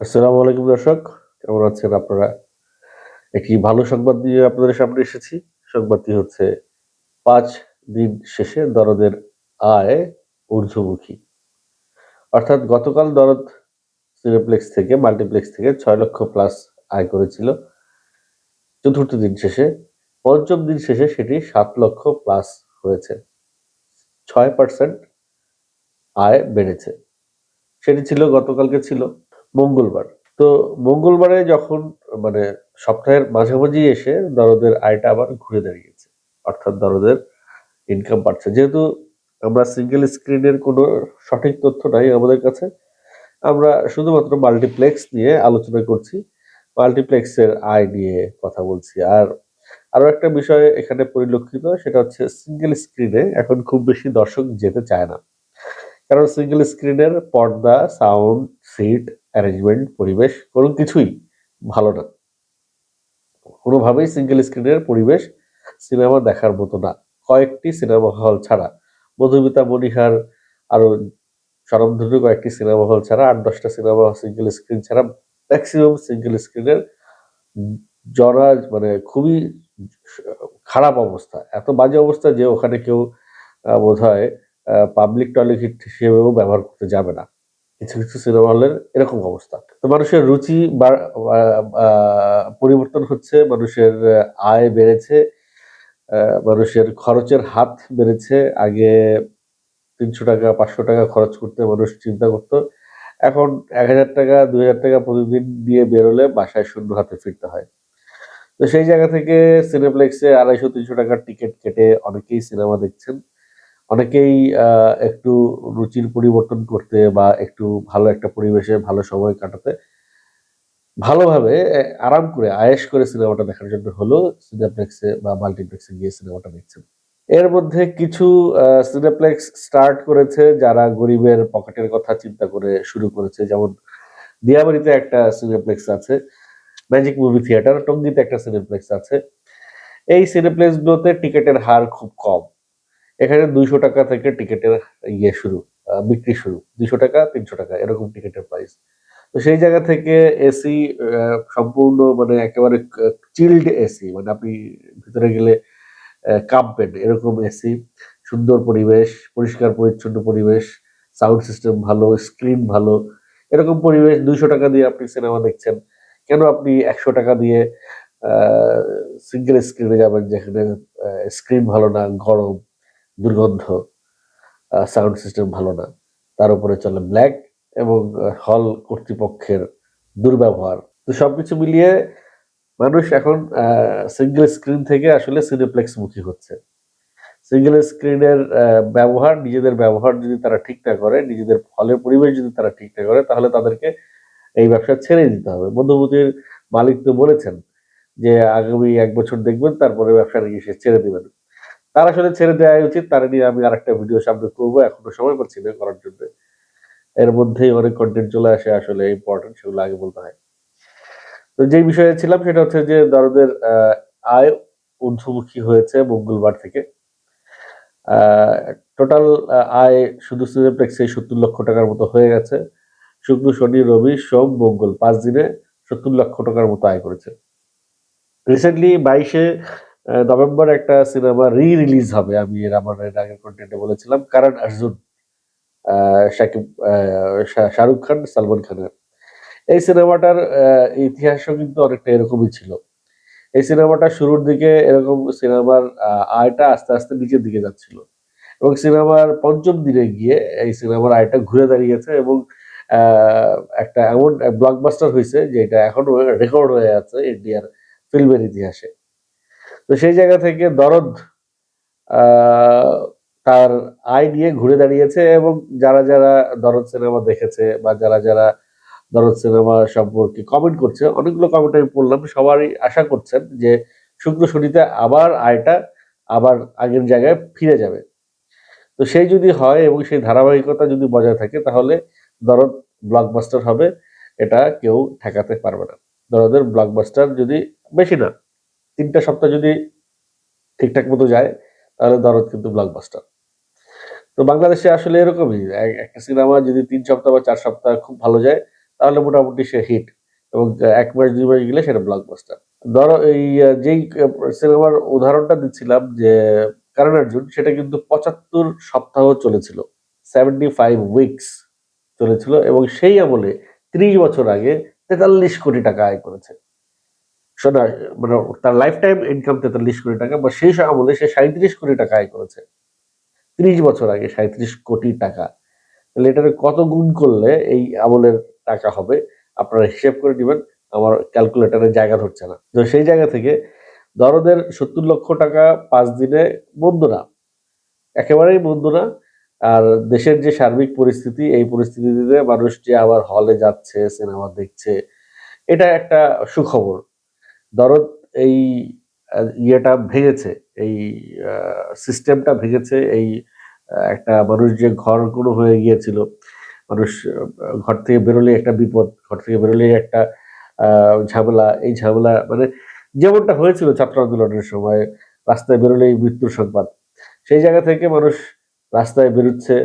আসসালামু আলাইকুম দর্শক, কেমন আছেন আপনারা? একটি ভালো সংবাদ নিয়ে আপনাদের সামনে এসেছি। সংবাদটি হচ্ছে, পাঁচ দিন শেষে দরদের আয় ঊর্ধ্বমুখী। অর্থাৎ গতকাল দরদ সিনেপ্লেক্স থেকে, মাল্টিপ্লেক্স থেকে ছয় লক্ষ প্লাস আয় করেছিল। চতুর্থ দিন শেষে, পঞ্চম দিন শেষে সেটি সাত লক্ষ প্লাস হয়েছে। ছয় পার্সেন্ট আয় বেড়েছে। সেটি ছিল, গতকালকে ছিল। মঙ্গলবার। তো মঙ্গলবারে যখন মানে সপ্তাহের মাঝামাঝি এসে দরদের আয়টা আবার ঘুরে দাঁড়িয়েছে। অর্থাৎ দরদের ইনকাম বাড়ছে। যেহেতু আমরা সিঙ্গেল স্ক্রিনের কোনো সঠিক তথ্য নাই আমাদের কাছে, আমরা শুধুমাত্র মাল্টিপ্লেক্স নিয়ে আলোচনা করছি। মাল্টিপ্লেক্সের আয় নিয়ে কথা বলছি। আর আরও একটা বিষয় এখানে পরিলক্ষিত, সেটা হচ্ছে সিঙ্গেল স্ক্রিনে এখন খুব বেশি দর্শক যেতে চায় না। কারণ সিঙ্গেল স্ক্রিনের পর্দা সাউন্ড সিট অ্যারেঞ্জমেন্ট পরিবেশ কোনো কিছুই ভালো না কোনোভাবেই সিঙ্গেল স্ক্রিনের পরিবেশ সিনেমা দেখার মতো না। কয়েকটি সিনেমা হল ছাড়া, মধুমিতা মনিহার আরও স্বরমধন্য কয়েকটি সিনেমা হল ছাড়া, আট দশটা সিনেমা সিঙ্গেল স্ক্রিন ছাড়া ম্যাক্সিমাম সিঙ্গেল স্ক্রিনের জরা মানে খুবই খারাপ অবস্থা। এত বাজে অবস্থা যে ওখানে কেউ বোধ হয় পাবলিক টয়লেট হিসেবেও ব্যবহার করতে যাবে না। কিছু কিছু সিনেমা হলের এরকম অবস্থা। তো মানুষের রুচি পরিবর্তন হচ্ছে, মানুষের আয় বেড়েছে মানুষের খরচের হাত বেড়েছে। আগে তিনশো টাকা, পাঁচশো টাকা খরচ করতে মানুষ চিন্তা করত। এখন এক হাজার টাকা, দুই হাজার টাকা প্রতিদিন দিয়ে বেরোলে বাসায় শূন্য হাতে ফিরতে হয়। তো সেই জায়গা থেকে সিনেপ্লেক্সে আড়াইশো, তিনশো টাকার টিকিট কেটে অনেকেই সিনেমা দেখছেন। অনেকেই একটু রুচির পরিবর্তন করতে বা একটু ভালো একটা পরিবেশে ভালো সময় কাটাতে ভালোভাবে আরাম করে আয়েস করে সিনেমাটা দেখার জন্য হলো সিনেপ্লেক্সে বা মাল্টিপ্লেক্সে গিয়ে সিনেমাটা দেখছেন। এর মধ্যে কিছু সিনেপ্লেক্স স্টার্ট করেছে যারা গরিবের পকেটের কথা চিন্তা করে শুরু করেছে। যেমন দিয়াবাড়িতে একটা সিনেপ্লেক্স আছে ম্যাজিক মুভি থিয়েটার টঙ্গিতে একটা সিনেপ্লেক্স আছে। এই সিনেপ্লেক্সগুলোতে টিকিটের হার খুব কম। এখানে দুইশো টাকা থেকে টিকিটের ইয়ে শুরু বিক্রি শুরু। দুইশো টাকা, তিনশো টাকা, এরকম টিকিটের প্রাইস তো সেই জায়গা থেকে এসি সম্পূর্ণ মানে একেবারে চিল্ড এসি মানে আপনি ভিতরে গেলে কাঁপবেন, এরকম এসি সুন্দর পরিবেশ, পরিষ্কার, পরিচ্ছন্ন পরিবেশ সাউন্ড সিস্টেম ভালো স্ক্রিন ভালো, এরকম পরিবেশ দুইশো টাকা দিয়ে আপনি সিনেমা দেখছেন। কেন আপনি একশো টাকা দিয়ে সিঙ্গেল স্ক্রিনে যাবেন যেখানে স্ক্রিন ভালো না, গরম? দুর্গন্ধ সাউন্ড সিস্টেম ভালো না। তার উপরে চলে ব্ল্যাক এবং হল কর্তৃপক্ষের দুর্ব্যবহার। তো সবকিছু মিলিয়ে মানুষ এখন সিঙ্গেল স্ক্রিন থেকে আসলে সিনেপ্লেক্স মুখী হচ্ছে সিঙ্গেল স্ক্রিনের ব্যবহার, নিজেদের ব্যবহার যদি তারা ঠিক না করে, নিজেদের ফলের পরিবেশ যদি তারা ঠিক না করে, তাহলে তাদেরকে এই ব্যবসা ছেড়ে দিতে হবে। মধ্যবর্তীর মালিক তো বলেছেন যে, আগামী এক বছর দেখবেন, তারপরে ব্যবসা নিয়ে সে ছেড়ে দিবেন। তার আসলে ছেড়ে দেওয়া উচিত, তার নিয়ে আমি আরেকটা ভিডিও সামনে করব এখনও সময় পাচ্ছি না করার জন্য। এর মধ্যেই অনেক কন্টেন্ট চলে আসে আসলে ইম্পর্টেন্ট সেগুলো আগে বলতে হয়। তো যেই বিষয়ে ছিলাম, সেটা হচ্ছে যে দরদের আয় ঊর্ধ্বমুখী হয়েছে মঙ্গলবার থেকে। টোটাল আয় শুধু সিনেপ্লেক্সে সত্তর লক্ষ টাকার মতো হয়ে গেছে। শুক্র, শনি, রবি, সোম, মঙ্গল পাঁচ দিনে সত্তর লক্ষ টাকার মতো আয় করেছে। রিসেন্টলি বাইশে নভেম্বর একটা সিনেমা রি রিলিজ হবে। আমি এর আমার আগের কন্টেন্টে বলেছিলাম, কারণ অর্জুন শাকিব শাহরুখ খান, সালমান খানের এই সিনেমাটার ইতিহাসও কিন্তু অনেকটা এরকমই ছিল। এই সিনেমাটা শুরুর দিকে এরকম সিনেমার আয়টা আস্তে আস্তে নিচের দিকে যাচ্ছিল। এবং সিনেমার পঞ্চম দিনে গিয়ে এই সিনেমার আয়টা ঘুরে দাঁড়িয়েছে এবং একটা এমন ব্লকবাস্টার হয়েছে যে এটা এখনও রেকর্ড হয়ে আছে ইন্ডিয়ার ফিল্মের ইতিহাসে। তো সেই জায়গা থেকে দরদ তার আয় নিয়ে ঘুরে দাঁড়িয়েছে এবং যারা যারা দরদ সিনেমা দেখেছে বা যারা যারা দরদ সিনেমা সম্পর্কে কমেন্ট করছে, অনেকগুলো কমেন্ট আমি পড়লাম, সবারই আশা করছেন যে শুক্র শনিতে আবার আয়টা আবার আগের জায়গায় ফিরে যাবে। তো সেই যদি হয় এবং সেই ধারাবাহিকতা যদি বজায় থাকে, তাহলে দরদ ব্লকবাস্টার হবে, এটা কেউ ঠেকাতে পারবে না। দরদের ব্লকবাস্টার যদি বেশি না। তিনটা সপ্তাহ যদি ঠিকঠাক মতো যায়, তাহলে দরদ কিন্তু ব্লকবাস্টার তো বাংলাদেশে আসলে এরকমই একটা সিনেমা যদি তিন সপ্তাহ বা চার সপ্তাহ খুব ভালো যায়, তাহলে মোটামুটি সে হিট এবং এক মাস, দুই মাস গেলে সেটা ব্লকবাস্টার ধরো এই যেই সিনেমার উদাহরণটা দিচ্ছিলাম যে, কারণ অর্জুন, সেটা কিন্তু পঁচাত্তর সপ্তাহ চলেছিল সেভেন্টি ফাইভ উইকস চলেছিল এবং সেই আমলে ত্রিশ বছর আগে তেতাল্লিশ কোটি টাকা আয় করেছে। মানে তার লাইফ টাইম ইনকাম তেতাল্লিশ কোটি টাকা, বা সেই আমলে সে সাঁত্রিশ কোটি টাকা আয় করেছে। ত্রিশ বছর আগে সাঁত্রিশ কোটি টাকা। তাহলে এটার কত গুণ করলে এই আমলের টাকা হবে? আপনারা হিসেব করে নেবেন। আমার ক্যালকুলেটারে জায়গা ধরছে না। তো সেই জায়গা থেকে দরদের সত্তর লক্ষ টাকা পাঁচ দিনে বন্ধ না। একেবারেই বন্ধ না। আর দেশের যে সার্বিক পরিস্থিতি, এই পরিস্থিতিতে মানুষ যে আবার হলে যাচ্ছে সিনেমা দেখছে, এটা একটা সুখবর। দরদ এই ইয়েটা ভেঙেছে, এই সিস্টেমটা ভেঙেছে, এই একটা মানুষ যে ঘর কোনো হয়ে গিয়েছিল, মানুষ ঘর থেকে বেরোলে একটা বিপদ, ঘর থেকে বেরোলেই একটা ঝামেলা, এই ঝামেলা মানে যেমনটা হয়েছিল ছাত্র আন্দোলনের সময়, রাস্তায় বেরোলেই মৃত্যুর সংবাদ। সেই জায়গা থেকে মানুষ রাস্তায় বেরোচ্ছে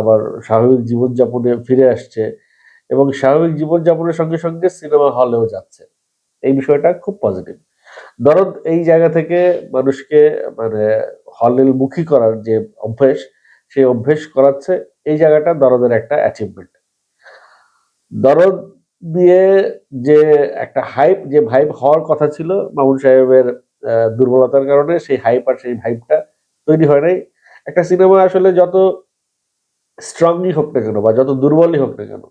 আবার স্বাভাবিক জীবনযাপনে ফিরে আসছে এবং স্বাভাবিক জীবনযাপনের সঙ্গে সঙ্গে সিনেমা হলেও যাচ্ছে। এই বিষয়টা খুব পজিটিভ দরদ এই জায়গা থেকে মানুষকে মানে হলের মুখী করার যে অভ্যেস, সেই অভ্যেস করাচ্ছে এই জায়গাটা দরদের একটা অ্যাচিভমেন্ট দরদ দিয়ে যে একটা হাইপ যে ভাইব হওয়ার কথা ছিল মামুন সাহেবের দুর্বলতার কারণে সেই হাইপ আর সেই ভাইবটা তৈরি হয় নাই। একটা সিনেমা আসলে যত স্ট্রংই হোক না কেন বা যত দুর্বলই হোক না কেন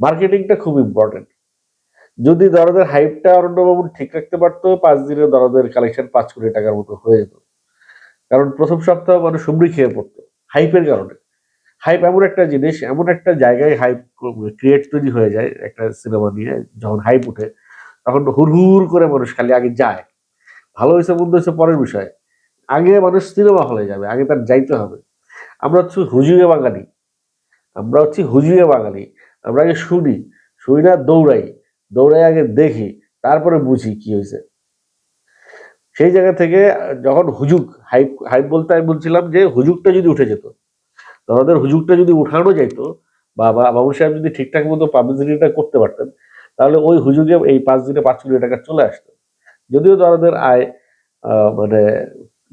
মার্কেটিংটা খুব ইম্পর্টেন্ট যদি দরদের হাইপটা অরণ্যবাবু ঠিক রাখতে পারতো, পাঁচ দিনে দরদের কালেকশন পাঁচ কোটি টাকার মতো হয়ে যেত। কারণ প্রথম সপ্তাহ মানুষ হুমড়ি খেয়ে পড়তো হাইপের কারণে। হাইপ এমন একটা জিনিস, এমন একটা জায়গায় হাইপ ক্রিয়েট তৈরি হয়ে যায়, একটা সিনেমা নিয়ে যখন হাইপ উঠে তখন হুর করে মানুষ খালি আগে যায়। ভালো হয়েছে, মন্দ হয়েছে, পরের বিষয়। আগে মানুষ সিনেমা হলে যাবে, আগে তার যাইতে হবে। আমরা হচ্ছে হুজুগে বাঙালি। আমরা হচ্ছে হুজুগে বাঙালি। আমরা আগে শুনি শুনি না, দৌড়াই। দৌড়াই আগে দেখি, তারপরে বুঝি কি হয়েছে। সেই জায়গা থেকে যখন হুজুক হাইপ হাইপ বলতে আমি বলছিলাম যে হুজুকটা যদি উঠে যেত আমাদের হুজুকটা যদি উঠানো যাইতো বা বাবু সাহেব যদি ঠিকঠাক মতো পাবলিসিটিটা করতে পারতেন, তাহলে ওই হুজুগে এই পাঁচ দিনে পাঁচ কোটি টাকা চলে আসতো। যদিও যাদের আয় মানে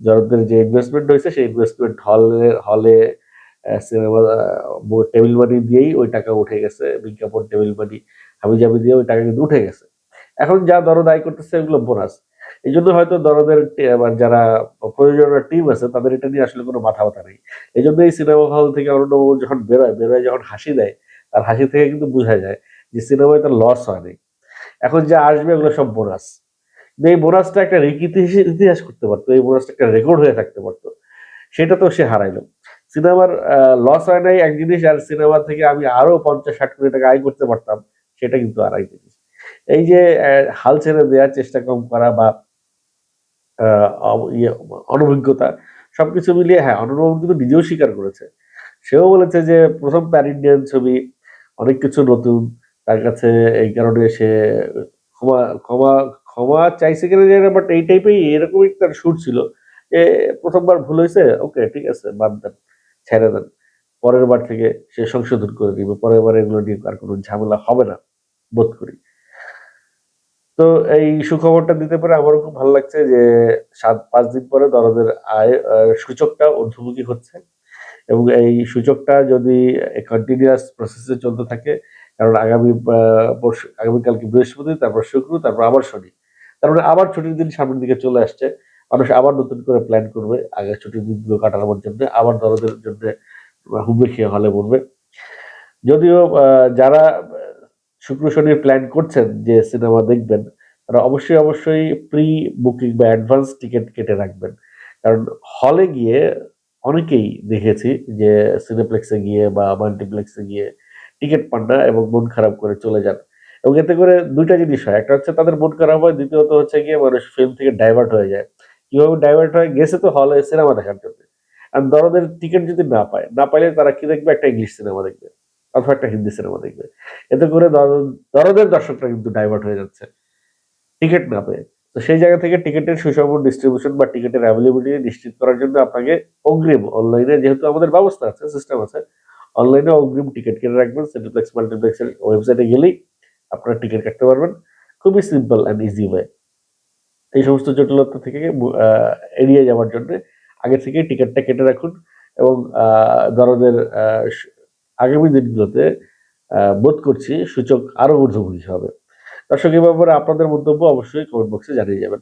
যাদের যে ইনভেস্টমেন্ট হয়েছে সেই ইনভেস্টমেন্ট হলে হলে টেবিল মানি দিয়েই ওই টাকা উঠে গেছে, বিজ্ঞাপন টেবিল মানি হাবিজাবি দিয়ে ওই টাকা কিন্তু উঠে গেছে। এখন যা দরদ আয় করতেছে এগুলো বোনাস এই জন্য হয়তো দরদের যারা প্রয়োজনীয় টিম আছে, তাদের এটা নিয়ে আসলে কোনো মাথা ব্যথা নেই। এই জন্য এই সিনেমা হল থেকে অরণ্যবাবু যখন বেরোয় বেরোয় যখন হাসি দেয়, তার হাসি থেকে কিন্তু বোঝা যায় যে সিনেমায় তার লস হয়নি এখন যা আসবে এগুলো সব বোনাস এই বোনাসটা একটা ইতিহাস করতে পারতো, এই বোনাসটা একটা রেকর্ড হয়ে থাকতে পারতো। সেটা তো সে হারাইলো। সিনেমার লস হয় নাই এক জিনিস আর সিনেমা থেকে আমি আরও পঞ্চাশ ষাট কোটি টাকা আয় করতে পারতাম সেটা কিন্তু আর এক জিনিস। এই যে হাল ছেড়ে দেওয়ার চেষ্টা কম করা বা ইয়ে, অনভিজ্ঞতা সবকিছু মিলিয়ে হ্যাঁ অনন্যবাবু কিন্তু নিজেও স্বীকার করেছে। সেও বলেছে যে প্রথম প্যান ইন্ডিয়ান ছবি অনেক কিছু নতুন তার কাছে এই কারণে সে ক্ষমা ক্ষমা ক্ষমা চাইছে কিনা জানি বাট এই টাইপের এরকমই তার সুর ছিল। যে প্রথমবার ভুল হয়েছে ওকে ঠিক আছে বাদ দেন। ছেড়ে দেন। পরের বার থেকে সে সংশোধন করে দিবে। পরের বার এগুলো নিয়ে আর কোনো ঝামেলা হবে না, বোধ করি। তো এই সুখবরটা দিতে পারে আমারও খুব ভালো লাগছে যে সাত, পাঁচ দিন পরে দরদের আয় সূচকটা ঊর্ধ্বমুখী হচ্ছে এবং এই সূচকটা যদি কন্টিনিউয়াস প্রসেসে চলতে থাকে, কারণ আগামী আগামীকালকে বৃহস্পতি, তারপর শুক্র, তারপর আবার শনি। তার মানে আবার ছুটির দিন সামনের দিকে চলে আসছে। মানুষ আবার নতুন করে প্ল্যান করবে, আগে ছুটির দিনগুলো কাটানোর জন্য, আবার দরদের জন্য হুমড়ি খেয়ে হলে পড়বে যদিও যারা শুক্র শনির প্ল্যান করছেন যে সিনেমা দেখবেন, তারা অবশ্যই অবশ্যই প্রি বুকিং বা অ্যাডভান্স টিকিট কেটে রাখবেন। কারণ হলে গিয়ে অনেকেই দেখেছি যে সিনেপ্লেক্সে গিয়ে বা মাল্টিপ্লেক্সে গিয়ে টিকিট পান না এবং মন খারাপ করে চলে যান। এবং এতে করে দুইটা জিনিস হয়। একটা হচ্ছে তাদের মন খারাপ হয়, দ্বিতীয়ত হচ্ছে গিয়ে মানুষ ফিল্ম থেকে ডাইভার্ট হয়ে যায়। কীভাবে ডাইভার্ট হয়, গেছে তো হলে সিনেমা দেখার জন্য। আর দরদের টিকিট যদি না পায়, না পাইলে তারা কি দেখবে? একটা ইংলিশ সিনেমা দেখবে, অথবা একটা হিন্দি সিনেমা দেখবে। এতে করে দর- দরদের দর্শকরা কিন্তু ডাইভার্ট হয়ে যাচ্ছে। টিকিট না পেয়ে। তো সেই জায়গা থেকে টিকিটের সুষম ডিস্ট্রিবিউশন বা টিকিটের অ্যাভেলেবিলিটি নিশ্চিত করার জন্য আপনাকে অগ্রিম অনলাইনে যেহেতু আমাদের ব্যবস্থা আছে সিস্টেম আছে অনলাইনে অগ্রিম টিকিট কেটে রাখবেন। সিনেপ্লেক্স মাল্টিপ্লেক্সের ওয়েবসাইটে গেলেই আপনারা টিকিট কাটতে পারবেন। খুবই সিম্পল অ্যান্ড ইজি ওয়ে এই সমস্ত জটিলতা থেকে এড়িয়ে যাওয়ার জন্য আগে থেকে টিকিটটা কেটে রাখুন এবং দরদের আগামী দিনগুলোতে বোধ করছি সূচক আরও ঊর্ধ্বমুখী হবে। দর্শক, এ ব্যাপারে আপনাদের মন্তব্য অবশ্যই কমেন্ট বক্সে জানিয়ে যাবেন।